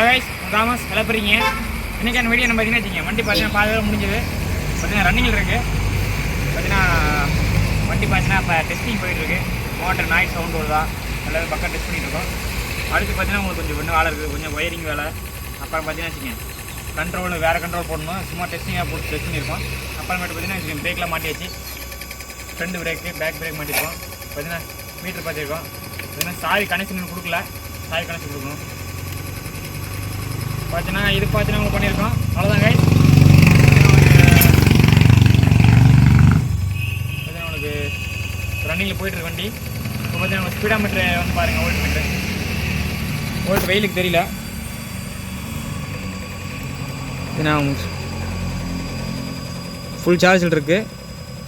Guys Thomas கிளப்புறீங்க இன்னைக்கான video நம்ம பார்த்தீங்கன்னா வச்சுங்க வண்டி பார்த்தீங்கன்னா பாதியில் முடிஞ்சது. பார்த்தீங்கன்னா ரன்னிங்கில் இருக்குது பார்த்தீங்கன்னா வண்டி பார்த்தீங்கன்னா இப்போ டெஸ்டிங் போயிட்டுருக்கு மோட்டர் நாய்ஸ் சவுண்ட் வருதா? எல்லாமே பக்கம் டெஸ்ட் பண்ணிட்டு இருக்கோம். அடுத்து பார்த்தீங்கன்னா உங்களுக்கு கொஞ்சம் இன்னும் வேலை இருக்குது கொஞ்சம் ஒயரிங் வேலை. அப்புறம் பார்த்தீங்கன்னா வச்சுக்கோங்க கண்ட்ரோல் வேறு கண்ட்ரோல் போடணும். சும்மா டெஸ்டிங்காக போட்டு டெஸ்ட் பண்ணியிருக்கோம் அப்புறமேட்டு பார்த்தீங்கன்னா பிரேக்லாம் மாட்டியாச்சு. ஃப்ரண்ட் பிரேக்கு பேக் பிரேக் மாட்டியிருக்கோம் பார்த்தீங்கன்னா மீட்டர் பார்த்துருக்கோம் பார்த்தீங்கன்னா சாவி கனெக்ஷன் கொடுக்கல. சாவி கனெக்ஷன் கொடுக்கணும். பார்த்தீங்கன்னா இது பார்த்தீங்கன்னா உங்களுக்கு பண்ணியிருக்கோம். அவ்வளோதான் பார்த்தீங்கன்னா உங்களுக்கு ரன்னிங்கில் போயிட்டு வண்டி. இப்போ பார்த்தீங்கன்னா உங்களுக்கு ஸ்பீடா மீட்ரு வந்து பாருங்கள் ஓல்ட் மீட்ரு ஓல்ட் வெயிலுக்கு தெரியல. ஃபுல் சார்ஜில் இருக்குது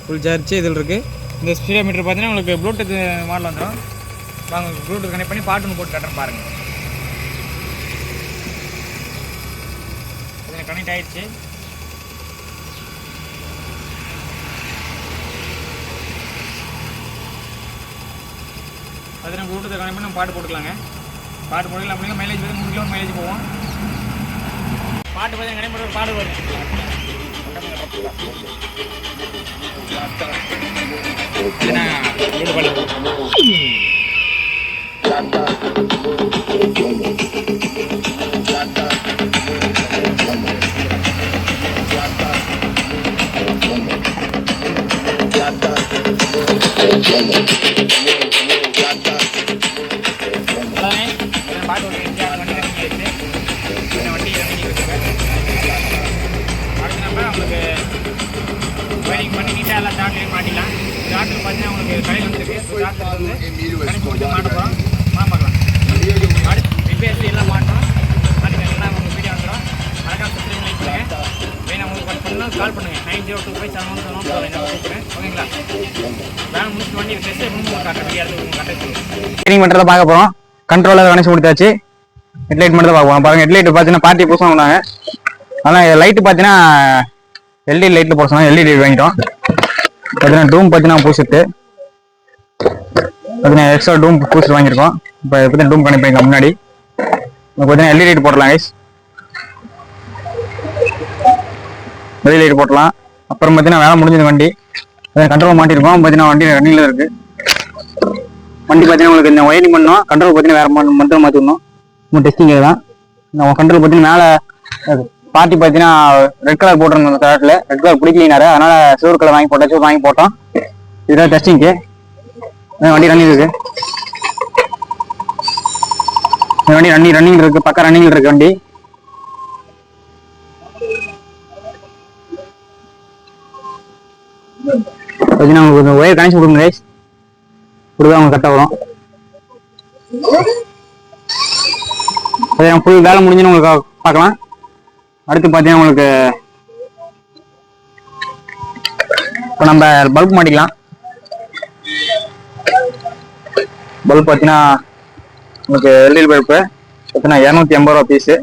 ஃபுல் சார்ஜ் இதில் இருக்குது இந்த ஸ்பீடா மீட்டர் பார்த்தீங்கன்னா உங்களுக்கு ப்ளூடூத் மாடல் வந்துடும் வாங்க ப்ளூடூத் கனெக்ட் பண்ணி பாட்டு ஒன்று போட்டு கட்டுறேன் பாருங்கள் அதில் கனெக்ட் ஆயிடுச்சு. அது நம்ம ப்ளூடூத் கனெக்ட் பண்ணி நம்ம பாட்டு போட்டுக்கலாங்க. பாட்டு போட்டுக்கலாம். அப்படின்னா மைலேஜ் வந்து மூணு கிலோ மைலேஜ் போவோம் பாட்டு பார்த்தீங்கன்னா கனெக்ட் பண்ணி ஒரு பாடு வரும் ஏன்னா ப்ளூடூத் பாட்டு ஒயரிங் பண்ணி நீட்டாக எல்லாம் சாட்டில் மாட்டிக்கலாம் சாட்டில் பார்த்தீங்கன்னா உங்களுக்கு கடையில் வந்துருக்கு சாட்டில் வந்து கணக்கு கொடுத்து மாட்ட போகிறோம் பார்க்கலாம் அடுத்து ரிப்பேர்ஸ் எல்லாம் மாட்டோம் அதுக்கு எல்லாம் உங்களுக்கு வீடியோ வந்துடும் மறக்காம சப்ஸ்கிரைப் லைக் பண்ணுங்கள் வேணும் கால் பண்ணுங்கள் nine zero two five seven one seven four நான் கூப்பிட்றேன் ஓகேங்களா? வேலை முடிச்சு வண்டி டெஸ்ட் முடிஞ்சு உங்களுக்கு கட்ட வீடியோ உங்களுக்கு கட்ட ட்ரைனிங் பண்ணுறத பார்க்க போகிறோம் கண்ட்ரோலர் கணேஷ் கொடுத்தாச்சு. ஹெட்லைட் மட்டும் தான் பார்ப்போம் பாருங்கள் ஹெட்லைட் பார்த்தீங்கன்னா பார்ட்டி புதுசாக வந்தாங்க ஆனால் லைட்டு பார்த்தீங்கன்னா எல்இடி லைட்டில் போட சொன்னால் எல்இடி வாங்கிட்டோம். பார்த்தீங்கன்னா டூம் பார்த்தீங்கன்னா பூசிட்டு பார்த்தீங்கன்னா எக்ஸ்ட்ரா டூம் பூசிட்டு வாங்கியிருக்கோம். இப்போ பார்த்தீங்கன்னா டூம் கனெக்ட் பண்ணிக்கலாம் முன்னாடி. பார்த்தீங்கன்னா எல்இடி போடலாம் கைஸ் எல்இடி லைட் போடலாம் அப்புறம் பார்த்தீங்கன்னா வேலை முடிஞ்சது வண்டி. கண்ட்ரோல் மாட்டியிருக்கோம் பார்த்தீங்கன்னா வண்டி ரன்னிங்கில் இருக்குது வண்டி பார்த்தீங்கன்னா உங்களுக்கு இந்த ஒயரிங் பண்ணோம். கண்ட்ரோல் பார்த்தீங்கன்னா வேறு மந்திரம் மாற்றிடணும் இன்னும் டெஸ்டிங் தான். நம்ம கண்ட்ரோல் பார்த்தீங்கன்னா மேலே பார்ட்டி பார்த்தீங்கன்னா ரெட் கலர் போட்டிருந்தோம் அந்த கலரில் ரெட் கலர் பிடிக்கலினாரு. அதனால் சிவர் கலர் வாங்கி போட்டாச்சு வாங்கி போட்டோம். இதுதான் டெஸ்டிங்க்கு வண்டி ரன்னிங் இருக்குது வண்டி ரன்னிங் ரன்னிங் இருக்குது பக்கம் ரன்னிங் இருக்குது வண்டி. பார்த்தீங்கன்னா உங்களுக்கு ஒயர் கனெக்ஷன் கொடுங்க கைஸ் கொடுத்தா அவங்க கரெக்டாக வரும். ஃபுல் வேலை முடிஞ்சுன்னு உங்களுக்கு பார்க்கலாம். அடுத்து பார்த்தீங்கன்னா உங்களுக்கு இப்போ நம்ம பல்ப் மாட்டிக்கலாம். பல்ப் பார்த்தீங்கன்னா உங்களுக்கு எல்இடி பல்ப்பு பார்த்தீங்கன்னா இரநூத்தி எண்பது ரூபா பீஸு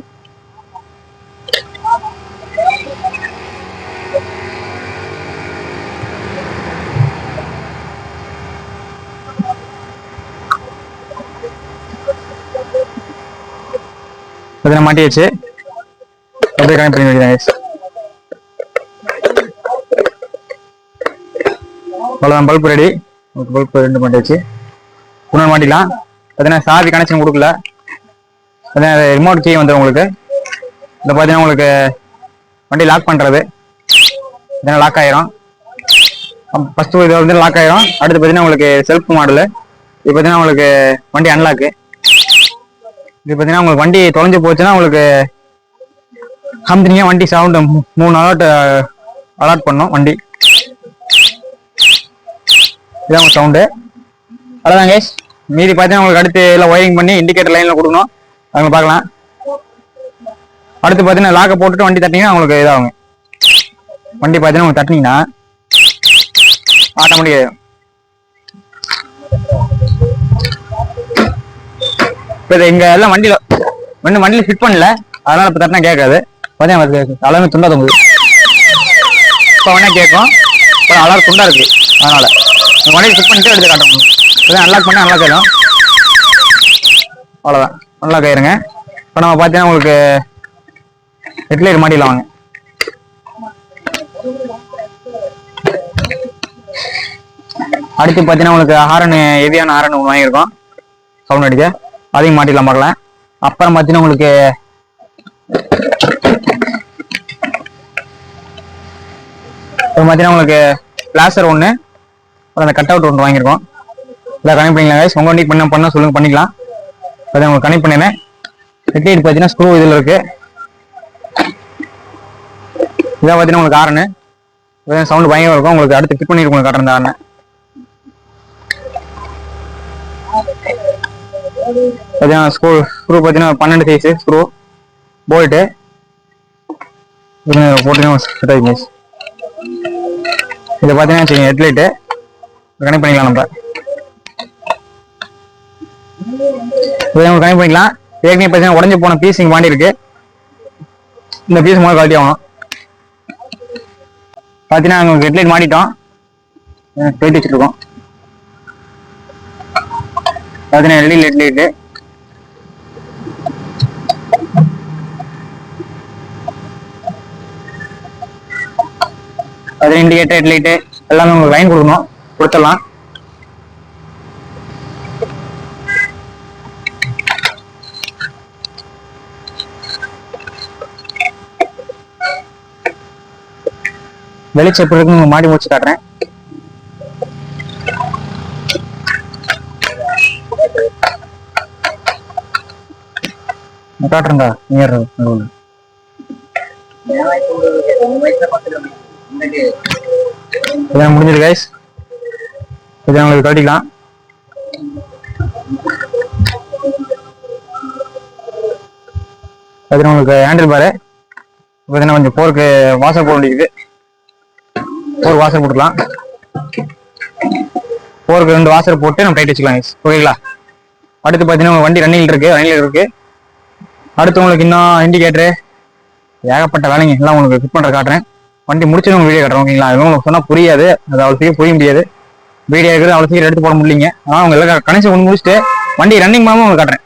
பார்த்தீங்கன்னா மாட்டியாச்சு. அப்படியே கனெக்ட் பண்ணி வைக்கிறேன் guys. அவ்வளோதான் பல்ப் ரெடி பல்ப் ரெண்டு மாட்டியாச்சு. இன்னொன்று மாட்டிக்கலாம். பார்த்தீங்கன்னா சாவி கனெக்ஷன் கொடுக்கல. பார்த்தீங்கன்னா ரிமோட் கீ வந்துடும் உங்களுக்கு. இந்த பார்த்தீங்கன்னா உங்களுக்கு வண்டி லாக் பண்ணுறது பார்த்தீங்கன்னா லாக் ஆயிரும். ஃபஸ்ட்டு இது வந்து லாக் ஆயிரும். அடுத்து பார்த்தீங்கன்னா உங்களுக்கு செல்ஃப் மாடலு இது பார்த்தீங்கன்னா உங்களுக்கு வண்டி அன்லாக்கு இது பார்த்தீங்கன்னா உங்களுக்கு வண்டி தொலைஞ்சு போச்சுன்னா உங்களுக்கு கம்பெனியாக வண்டி சவுண்டு மூணு அலாட் அலாட் பண்ணோம் வண்டி. இதான் உங்கள் சவுண்டு அவ்வளோதான் கேஸ் மீதி பார்த்தீங்கன்னா உங்களுக்கு அடுத்து எல்லாம் ஒயரிங் பண்ணி இண்டிகேட்டர் லைனில் கொடுக்கணும். அவங்க பார்க்கலாம். அடுத்து பார்த்தீங்கன்னா லாக்கை போட்டுட்டு வண்டி தட்டிங்கன்னா உங்களுக்கு இதாகும் வண்டி பார்த்தீங்கன்னா உங்களுக்கு தட்டினீங்கன்னா ஆட்டோமேட்டிக் இப்போ இது எல்லாம் வண்டியில இன்னும் வண்டியில ஃபிட் பண்ணல. அதனால இப்போ தட்டினா கேட்காது. பார்த்தீங்கன்னா அலாரம் துண்டா தொங்குது. இப்போ வேணா கேட்கும். இப்போ அலாரம் துண்டா இருக்கு. அதனால. இந்த வண்டியை ஃபிட் பண்ணிட்டு எடுத்து காட்டணும் இப்போ அன்லாக் பண்ணி அன்லாக் ஆயிடும் அவ்வளோதான் அன்லாக் ஆயிருங்க. இப்போ நம்ம பார்த்தீங்கன்னா உங்களுக்கு ஹெட்லைட் மாட்டிடலாம் வாங்க. அடுத்து பார்த்தீங்கன்னா உங்களுக்கு ஹாரன் ஹெவியான ஹாரன் ஒன்று வாங்கியிருக்கோம். சவுண்ட் அடிக்க. அதையும் மாட்டிடலாம் பார்க்கலாம். அப்புறம் பார்த்தீங்கன்னா உங்களுக்கு இப்போ பார்த்தீங்கன்னா உங்களுக்கு பிளாசர் ஒன்று அப்புறம் அந்த கட் அவுட் ஒன்று வாங்கியிருக்கோம். இதை கனெக்ட் பண்ணிக்கலாம் guys. உங்கள் வண்டி பண்ண பண்ண சொல்லுங்க பண்ணிக்கலாம். அதை உங்களுக்கு கனெக்ட் பண்ணிடுறேன் ஹெட்லைட் பார்த்தீங்கன்னா ஸ்க்ரூ இதில் இருக்கு. இதான் பார்த்தீங்கன்னா உங்களுக்கு ஆரனு சவுண்ட் பயங்கரம் இருக்கும். உங்களுக்கு அடுத்து ஃபிட் பண்ணிட்டு உங்களுக்கு காட்டுறேன் இந்த ஆரனை பார்த்தீங்கன்னா ஸ்க்ரூ ஸ்க்ரூ பார்த்தீங்கன்னா பன்னெண்டு சைஸு ஸ்க்ரூ போல்ட்டு போட்டுன்னா செட் ஆகி guys. இதை பார்த்தீங்கன்னா வச்சுக்கோங்க ஹெட்லைட்டு கனெக்ட் பண்ணிக்கலாம் நம்ம. இதை நம்ம கனெக்ட் பண்ணிக்கலாம். ஏற்கனவே பார்த்தீங்கன்னா உடஞ்சி போன பீஸ் இங்கே மாட்டி இருக்கு இந்த பீஸ் முதல்ல கழட்டி ஆகணும். பார்த்தீங்கன்னா உங்களுக்கு ஹெட்லைட் மாட்டிட்டோம். போயிட்டு வச்சுருக்கோம். பதினேழு பார்த்தீங்கன்னா எல்இடி பதினெண்டு எட்டு எட்டு லைட்டு எல்லாமே உங்களுக்கு லைன் கொடுக்கணும். கொடுத்துடலாம். வெளிச்சம் எப்படி இருக்குன்னு மாடி முடிச்சு காட்டுறேன். காட்டுறேன்டா நியர் நடுவில் இதான் முடிஞ்சிரு கைஸ் இதை உங்களுக்கு கட்டிக்கலாம். அது உங்களுக்கு ஹேண்டில் பாரு. பார்த்தீங்கன்னா கொஞ்சம் போருக்கு வாசல் போட வேண்டியது போர் வாசல் போட்டுக்கலாம். போருக்கு ரெண்டு வாசல் போட்டு நம்ம டைட் வச்சுக்கலாம் guys. ஓகேங்களா அடுத்து பார்த்தீங்கன்னா உங்க வண்டி ரன்னிங் இருக்கு ரன்னிங் இருக்கு. அடுத்து உங்களுக்கு இன்னும் இண்டிகேட்டரு ஏகப்பட்ட வேலைங்க. எல்லாம் உங்களுக்கு ஃபிட் பண்ணுற காட்டுறேன். வண்டி முடிச்சு உங்களுக்கு வீடியோ காட்டுறேன் ஓகேங்களா? அது உங்களுக்கு சொன்னால் புரியாது. அது அவ்வளோ சீக்கிரம் புரிய முடியாது. வீடியோ இருக்குது அவ்வளோ சீக்கிரம் எடுத்து போட முடியலைங்க. ஆனால் அவங்க எல்லாம் கனெக்ஷன் ஒன்று முடிச்சுட்டு வண்டி ரன்னிங் மாமும் உங்களுக்கு காட்டுறேன்.